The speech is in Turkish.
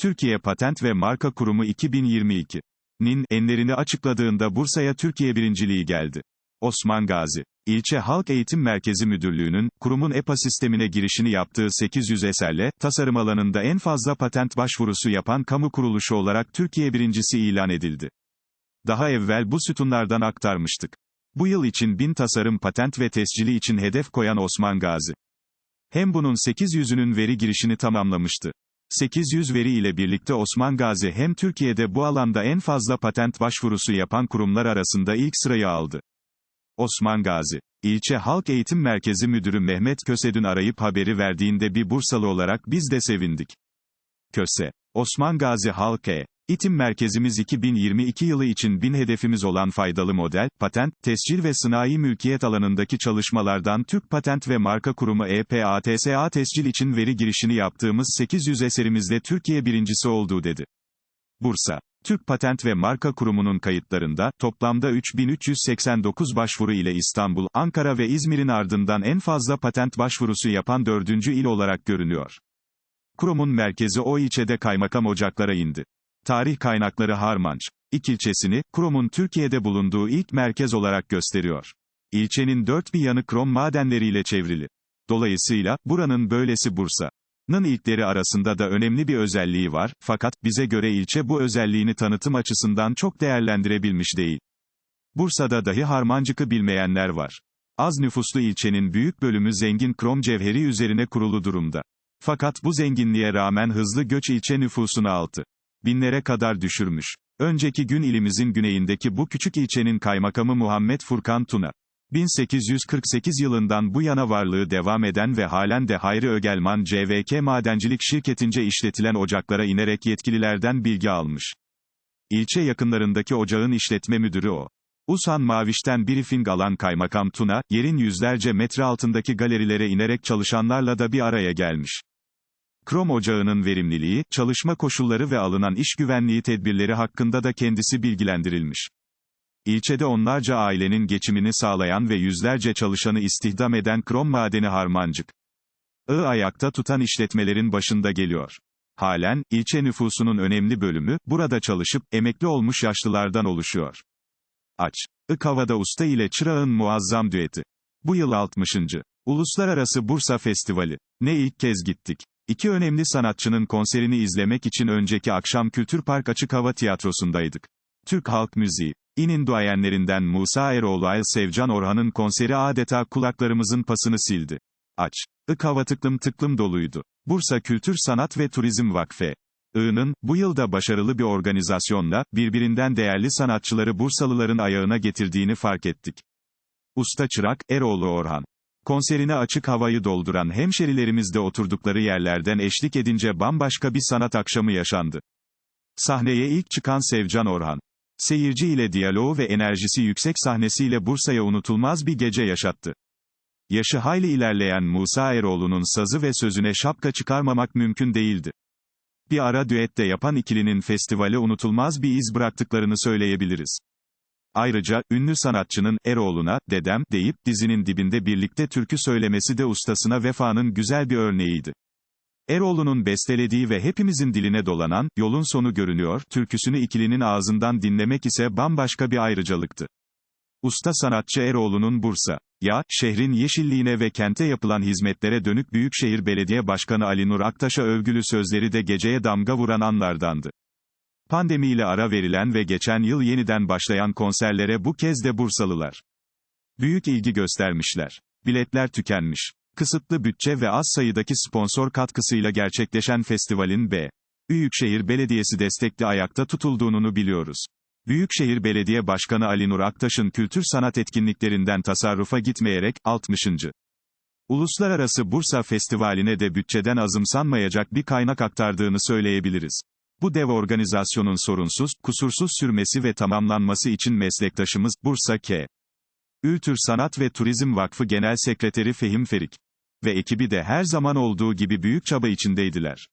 Türkiye Patent ve Marka Kurumu 2022'nin enlerini açıkladığında Bursa'ya Türkiye birinciliği geldi. Osman Gazi, İlçe Halk Eğitim Merkezi Müdürlüğü'nün, kurumun EPA sistemine girişini yaptığı 800 eserle, tasarım alanında en fazla patent başvurusu yapan kamu kuruluşu olarak Türkiye birincisi ilan edildi. Daha evvel bu sütunlardan aktarmıştık. Bu yıl için 1000 tasarım patent ve tescili için hedef koyan Osman Gazi. Hem bunun 800'ünün veri girişini tamamlamıştı. 800 veri ile birlikte Osman Gazi hem Türkiye'de bu alanda en fazla patent başvurusu yapan kurumlar arasında ilk sırayı aldı. Osman Gazi, İlçe Halk Eğitim Merkezi Müdürü Mehmet Kösedün arayıp haberi verdiğinde bir Bursalı olarak biz de sevindik. Köse, Osman Gazi Halk E. İtim merkezimiz 2022 yılı için bin hedefimiz olan faydalı model, patent, tescil ve sınai mülkiyet alanındaki çalışmalardan Türk Patent ve Marka Kurumu EPATSA tescil için veri girişini yaptığımız 800 eserimizle Türkiye birincisi olduğu dedi. Bursa, Türk Patent ve Marka Kurumu'nun kayıtlarında, toplamda 3389 başvuru ile İstanbul, Ankara ve İzmir'in ardından en fazla patent başvurusu yapan dördüncü il olarak görünüyor. Kurumun merkezi o ilçede kaymakam ocaklara indi. Tarih kaynakları Harmanç, İk ilçesini, kurumun Türkiye'de bulunduğu ilk merkez olarak gösteriyor. İlçenin dört bir yanı krom madenleriyle çevrili. Dolayısıyla, buranın böylesi Bursa'nın ilkleri arasında da önemli bir özelliği var, fakat, bize göre ilçe bu özelliğini tanıtım açısından çok değerlendirebilmiş değil. Bursa'da dahi harmancıkı bilmeyenler var. Az nüfuslu ilçenin büyük bölümü zengin krom cevheri üzerine kurulu durumda. Fakat bu zenginliğe rağmen hızlı göç ilçe nüfusunu altı binlere kadar düşürmüş. Önceki gün ilimizin güneyindeki bu küçük ilçenin kaymakamı Muhammed Furkan Tuna. 1848 yılından bu yana varlığı devam eden ve halen de Hayri Ögelman CVK Madencilik şirketince işletilen ocaklara inerek yetkililerden bilgi almış. İlçe yakınlarındaki ocağın işletme müdürü o. Usan Maviş'ten briefing alan kaymakam Tuna, yerin yüzlerce metre altındaki galerilere inerek çalışanlarla da bir araya gelmiş. Krom ocağının verimliliği, çalışma koşulları ve alınan iş güvenliği tedbirleri hakkında da kendisi bilgilendirilmiş. İlçede onlarca ailenin geçimini sağlayan ve yüzlerce çalışanı istihdam eden krom madeni harmancık. I ayakta tutan işletmelerin başında geliyor. Halen, ilçe nüfusunun önemli bölümü, burada çalışıp, emekli olmuş yaşlılardan oluşuyor. Aç. Ik havada usta ile çırağın muazzam düeti. Bu yıl 60. Uluslararası Bursa Festivali. Ne ilk kez gittik. İki önemli sanatçının konserini izlemek için önceki akşam Kültür Park Açık Hava Tiyatrosu'ndaydık. Türk Halk Müziği. İnin duayenlerinden Musa Eroğlu Ayl Sevcan Orhan'ın konseri adeta kulaklarımızın pasını sildi. Aç. Ik hava tıklım tıklım doluydu. Bursa Kültür Sanat ve Turizm Vakfı. I'nın, bu yılda başarılı bir organizasyonla, birbirinden değerli sanatçıları Bursalıların ayağına getirdiğini fark ettik. Usta Çırak, Eroğlu Orhan. Konserine açık havayı dolduran hemşerilerimiz de oturdukları yerlerden eşlik edince bambaşka bir sanat akşamı yaşandı. Sahneye ilk çıkan Sevcan Orhan. Seyirci ile diyaloğu ve enerjisi yüksek sahnesiyle Bursa'ya unutulmaz bir gece yaşattı. Yaşı hayli ilerleyen Musa Eroğlu'nun sazı ve sözüne şapka çıkarmamak mümkün değildi. Bir ara düette yapan ikilinin festivale unutulmaz bir iz bıraktıklarını söyleyebiliriz. Ayrıca, ünlü sanatçının, Eroğlu'na, dedem, deyip, dizinin dibinde birlikte türkü söylemesi de ustasına vefanın güzel bir örneğiydi. Eroğlu'nun bestelediği ve hepimizin diline dolanan, yolun sonu görünüyor, türküsünü ikilinin ağzından dinlemek ise bambaşka bir ayrıcalıktı. Usta sanatçı Eroğlu'nun Bursa, ya, şehrin yeşilliğine ve kente yapılan hizmetlere dönük Büyükşehir Belediye Başkanı Ali Nur Aktaş'a övgülü sözleri de geceye damga vuran anlardandı. Pandemiyle ara verilen ve geçen yıl yeniden başlayan konserlere bu kez de Bursalılar büyük ilgi göstermişler. Biletler tükenmiş. Kısıtlı bütçe ve az sayıdaki sponsor katkısıyla gerçekleşen festivalin B. Büyükşehir Belediyesi destekli ayakta tutulduğunu biliyoruz. Büyükşehir Belediye Başkanı Ali Nur Aktaş'ın kültür sanat etkinliklerinden tasarrufa gitmeyerek, 60. Uluslararası Bursa Festivali'ne de bütçeden azımsanmayacak bir kaynak aktardığını söyleyebiliriz. Bu dev organizasyonun sorunsuz, kusursuz sürmesi ve tamamlanması için meslektaşımız, Bursa K. Ültür Sanat ve Turizm Vakfı Genel Sekreteri Fehim Ferik ve ekibi de her zaman olduğu gibi büyük çaba içindeydiler.